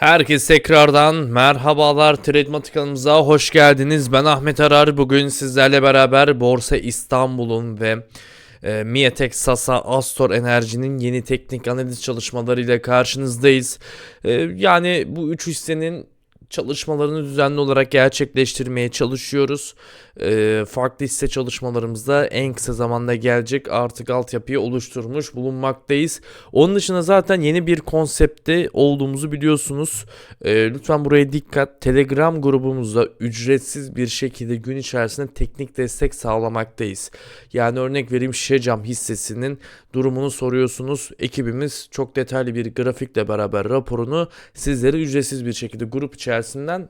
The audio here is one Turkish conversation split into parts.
Herkese tekrardan merhabalar Trademat kanalımıza hoş geldiniz. Ben Ahmet Arar. Bugün sizlerle beraber Borsa İstanbul'un ve e, Miatek Sasa Astor Enerji'nin yeni teknik analiz çalışmalarıyla karşınızdayız. E, yani bu üç hissenin çalışmalarını düzenli olarak gerçekleştirmeye çalışıyoruz. Ee, farklı hisse çalışmalarımızda en kısa zamanda gelecek artık altyapıyı oluşturmuş bulunmaktayız. Onun dışında zaten yeni bir konsepte olduğumuzu biliyorsunuz. Ee, lütfen buraya dikkat. Telegram grubumuzda ücretsiz bir şekilde gün içerisinde teknik destek sağlamaktayız. Yani örnek vereyim Şecam hissesinin durumunu soruyorsunuz. Ekibimiz çok detaylı bir grafikle beraber raporunu sizlere ücretsiz bir şekilde grup içerisinden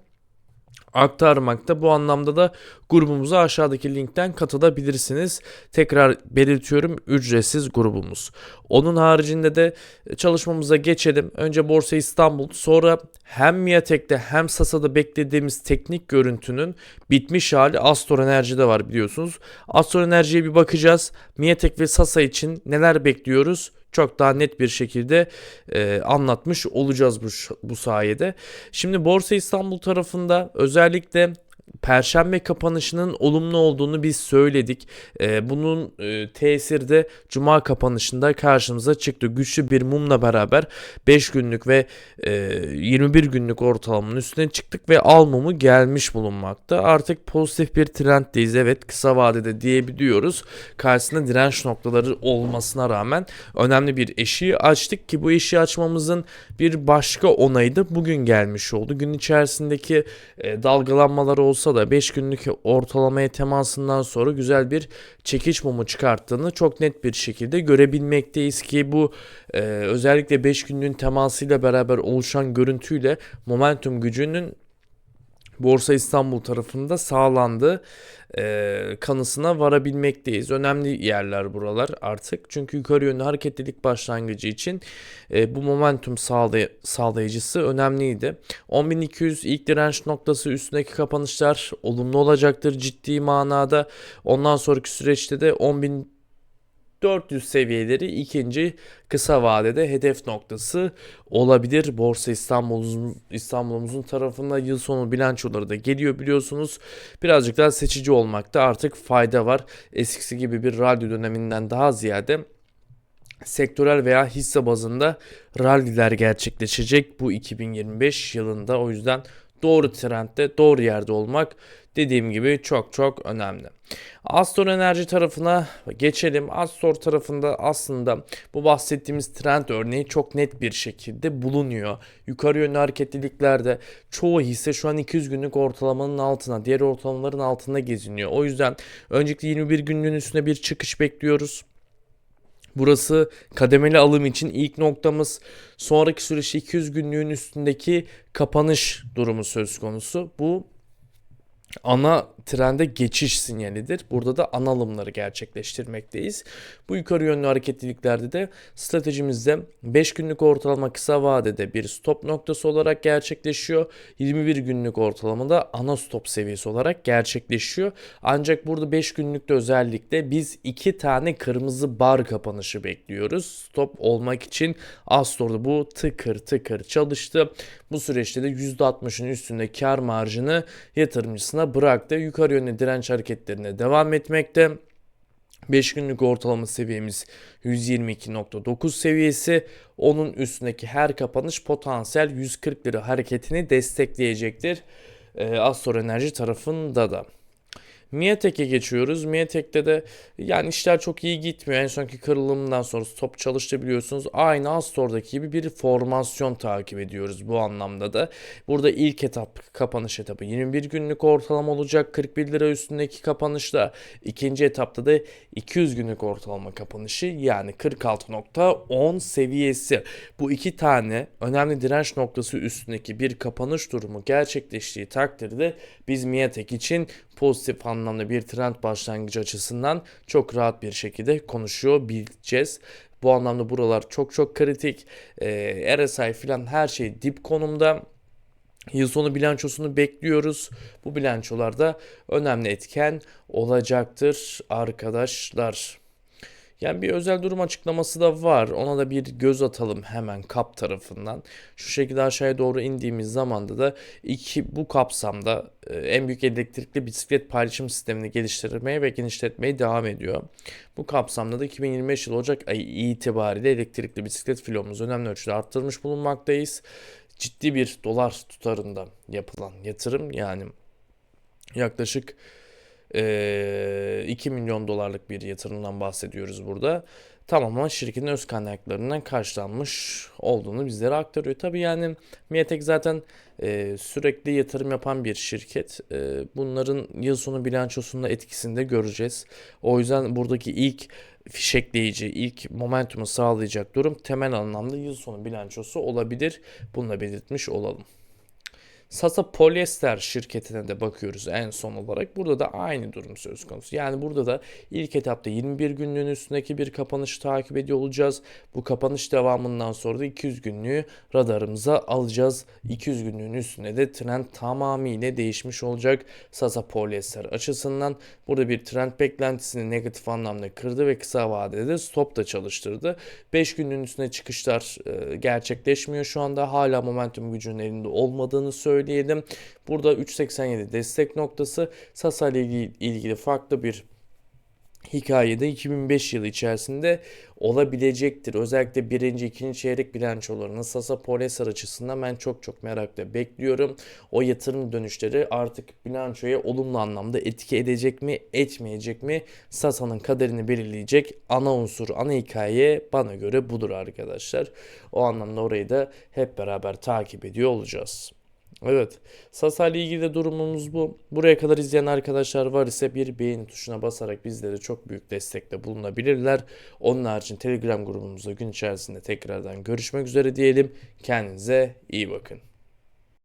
aktarmakta. Bu anlamda da grubumuza aşağıdaki linkten katılabilirsiniz. Tekrar belirtiyorum ücretsiz grubumuz. Onun haricinde de çalışmamıza geçelim. Önce Borsa İstanbul sonra hem Miatek'te hem Sasa'da beklediğimiz teknik görüntünün bitmiş hali Astor Enerji'de var biliyorsunuz. Astor Enerji'ye bir bakacağız. Miatek ve Sasa için neler bekliyoruz? Çok daha net bir şekilde e, anlatmış olacağız bu, bu sayede. Şimdi Borsa İstanbul tarafında özellikle Perşembe kapanışının olumlu olduğunu biz söyledik. Ee, bunun e, tesiri de Cuma kapanışında karşımıza çıktı. Güçlü bir mumla beraber 5 günlük ve e, 21 günlük ortalamanın üstüne çıktık ve al mumu gelmiş bulunmakta. Artık pozitif bir trenddeyiz. Evet kısa vadede diyebiliyoruz. Karşısında direnç noktaları olmasına rağmen önemli bir eşiği açtık ki bu eşiği açmamızın bir başka onayı da bugün gelmiş oldu. Gün içerisindeki e, dalgalanmalar olsa olsa da 5 günlük ortalamaya temasından sonra güzel bir çekiç mumu çıkarttığını çok net bir şekilde görebilmekteyiz ki bu e, özellikle 5 günlüğün temasıyla beraber oluşan görüntüyle momentum gücünün Borsa İstanbul tarafında sağlandı e, kanısına varabilmekteyiz. Önemli yerler buralar artık. Çünkü yukarı yönlü hareketlilik başlangıcı için e, bu momentum sağlay sağlayıcısı önemliydi. 10.200 ilk direnç noktası üstündeki kapanışlar olumlu olacaktır ciddi manada. Ondan sonraki süreçte de 10.000 400 seviyeleri ikinci kısa vadede hedef noktası olabilir. Borsa İstanbul'umuzun İstanbul'umuzun tarafında yıl sonu bilançoları da geliyor biliyorsunuz. Birazcık daha seçici olmakta artık fayda var. Eskisi gibi bir radyo döneminden daha ziyade sektörel veya hisse bazında ralliler gerçekleşecek bu 2025 yılında. O yüzden doğru trendde, doğru yerde olmak dediğim gibi çok çok önemli. Astor Enerji tarafına geçelim. Astor tarafında aslında bu bahsettiğimiz trend örneği çok net bir şekilde bulunuyor. Yukarı yönlü hareketliliklerde çoğu hisse şu an 200 günlük ortalamanın altına, diğer ortalamaların altında geziniyor. O yüzden öncelikle 21 günlüğün üstüne bir çıkış bekliyoruz. Burası kademeli alım için ilk noktamız. Sonraki süreçte 200 günlüğün üstündeki kapanış durumu söz konusu. Bu ana trende geçiş sinyalidir. Burada da ana alımları gerçekleştirmekteyiz. Bu yukarı yönlü hareketliliklerde de stratejimizde 5 günlük ortalama kısa vadede bir stop noktası olarak gerçekleşiyor. 21 günlük ortalamada ana stop seviyesi olarak gerçekleşiyor. Ancak burada 5 günlükte özellikle biz 2 tane kırmızı bar kapanışı bekliyoruz. Stop olmak için Astor'da bu tıkır tıkır çalıştı. Bu süreçte de %60'ın üstünde kar marjını yatırımcısına bıraktı. Yukarı yönlü direnç hareketlerine devam etmekte. 5 günlük ortalama seviyemiz 122.9 seviyesi. Onun üstündeki her kapanış potansiyel 140 lira hareketini destekleyecektir. Ee, Astor Enerji tarafında da. Miatek'e geçiyoruz. Miatek'te de yani işler çok iyi gitmiyor. En sonki kırılımdan sonra stop çalıştı biliyorsunuz. Aynı Astor'daki gibi bir formasyon takip ediyoruz bu anlamda da. Burada ilk etap kapanış etapı 21 günlük ortalama olacak 41 lira üstündeki kapanışla. ikinci etapta da 200 günlük ortalama kapanışı yani 46.10 seviyesi. Bu iki tane önemli direnç noktası üstündeki bir kapanış durumu gerçekleştiği takdirde biz Miatek için pozitif anlamda bir trend başlangıcı açısından çok rahat bir şekilde konuşuyor bileceğiz. Bu anlamda buralar çok çok kritik. Ee, RSI filan her şey dip konumda. Yıl sonu bilançosunu bekliyoruz. Bu bilançolarda önemli etken olacaktır arkadaşlar. Yani bir özel durum açıklaması da var. Ona da bir göz atalım hemen kap tarafından. Şu şekilde aşağıya doğru indiğimiz zamanda da iki bu kapsamda e, en büyük elektrikli bisiklet paylaşım sistemini geliştirmeye ve genişletmeye devam ediyor. Bu kapsamda da 2025 yılı Ocak ayı itibariyle elektrikli bisiklet filomuz önemli ölçüde arttırmış bulunmaktayız. Ciddi bir dolar tutarında yapılan yatırım yani yaklaşık eee 2 milyon dolarlık bir yatırımdan bahsediyoruz burada. Tamamen şirketin öz kaynaklarından karşılanmış olduğunu bizlere aktarıyor. Tabii yani Miatek zaten eee, sürekli yatırım yapan bir şirket. Eee, bunların yıl sonu bilançosunda etkisini de göreceğiz. O yüzden buradaki ilk fişekleyici, ilk momentumu sağlayacak durum temel anlamda yıl sonu bilançosu olabilir. Bunu da belirtmiş olalım. Sasa Polyester şirketine de bakıyoruz en son olarak. Burada da aynı durum söz konusu. Yani burada da ilk etapta 21 günlüğün üstündeki bir kapanışı takip ediyor olacağız. Bu kapanış devamından sonra da 200 günlüğü radarımıza alacağız. 200 günlüğün üstünde de trend tamamıyla değişmiş olacak. Sasa Polyester açısından burada bir trend beklentisini negatif anlamda kırdı ve kısa vadede de stop da çalıştırdı. 5 günlüğün üstüne çıkışlar e, gerçekleşmiyor şu anda. Hala momentum gücünün elinde olmadığını söyleyelim. Burada 3.87 destek noktası Sasa ile ilgili, farklı bir hikayede 2005 yılı içerisinde olabilecektir. Özellikle birinci, ikinci çeyrek bilançolarını Sasa Polyester açısından ben çok çok merakla bekliyorum. O yatırım dönüşleri artık bilançoya olumlu anlamda etki edecek mi, etmeyecek mi? Sasa'nın kaderini belirleyecek ana unsur, ana hikaye bana göre budur arkadaşlar. O anlamda orayı da hep beraber takip ediyor olacağız. Evet. Sasa ile ilgili de durumumuz bu. Buraya kadar izleyen arkadaşlar var ise bir beğeni tuşuna basarak bizlere çok büyük destekte bulunabilirler. Onun haricinde Telegram grubumuzda gün içerisinde tekrardan görüşmek üzere diyelim. Kendinize iyi bakın.